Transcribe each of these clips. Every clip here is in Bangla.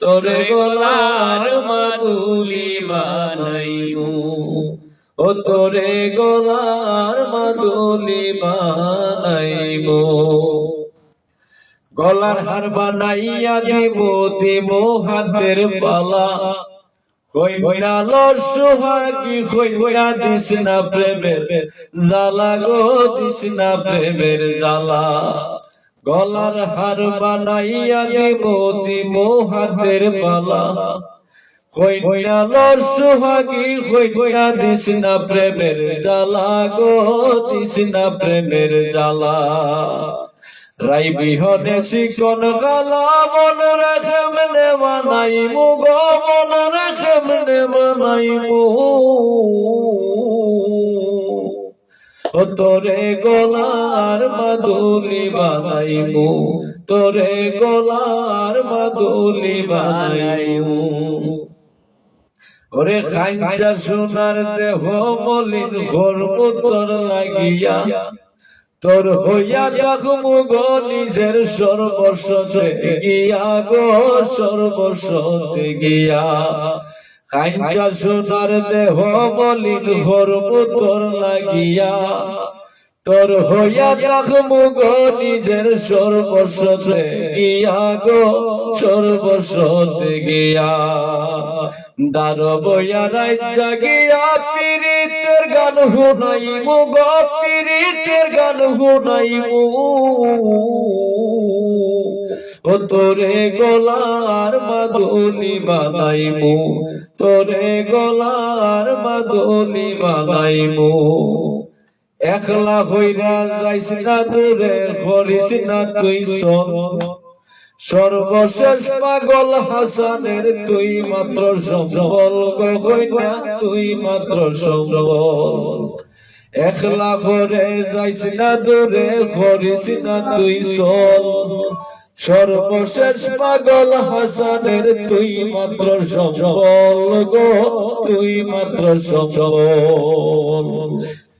তোরে গলার মাদুলি বানাইমু। ও তোরে গলার মাদুলি বানাইমু। গলার হার বানাইয়া দিব দিব হাতের পালা কই কইরা লসুহাগি কই কইরা দিস না প্রেমের জ্বালা গো, দিস না প্রেমের জ্বালা। গলার হার বানাইয়া দিব দিব হাতের পালা কই কইরা লসুহাগি কই কইরা দিস না প্রেমের জ্বালা গো, দিস না প্রেমের জ্বালা। রাই বিহনে শিকন গালা, মন রাখে মনে বানাই মু গো, মন রাখে মনে বানাই মু তোরে গলার মাদুলি বানাই তোরে গলার মাদুলি বানাই মু ওরে খাইজা সোনার দেহ মলিন ঘর তোর লাগিয়া, তোর হইয়া দেখমু গো নিজের সর্বস্বতে গিয়া গো সর্বস্বতে গিয়া। কাঞ্চা সোনার দেহ মলিন হরম তোর লাগিয়া, তোর হইয়া দেখমু গো নিজের সর্বস্বতে গিয়া গো, সর্বস্বতে গিয়া। দার বইয়া রাইজা গিয়া পীড়িতের গান শুনাইমু গো পীড়িতের গান শুনাইমু। ও তোরে গলার মাদুলি বানাইমু তোরে গলার মাদুলি বানাইমু একলা হইরা যাইস না দূরে করিস না তুই সর্বশেষ পাগল হাসানের তুই মাত্র সম্বল গহইনা তুই মাত্র সম্বল একলা করে যাইস না দূরে করিস না তুই সল সর্বশেষ পাগল হাসানের তুই মাত্র সম্বল গো, তুই মাত্র সম্বল।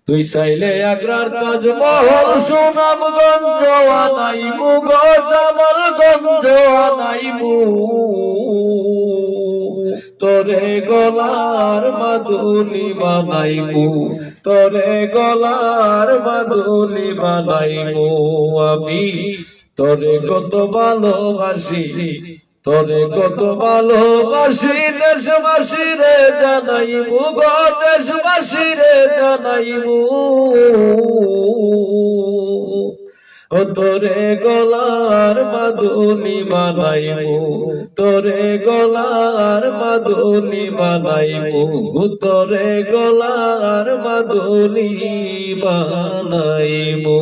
তুই চাইলে আগ্রার তাজমহল সুনামগঞ্জ আনাইমু গো জামালগঞ্জ আনাইমু তোরে গলার মাদুলি বানাইমু তোরে গলার মাদুলি বানাইমু আমি। তোরে কত ভালোবাসি, তোরে কত ভালোবাসি, দেশবাসী রে জানাইমু গো, দেশবাসী রে জানাইমু ও তোরে গলার মাদুলি বানাইমু তোরে গলার মাদুলি বানাইমু তোরে গলার মাদুলি বানাইমু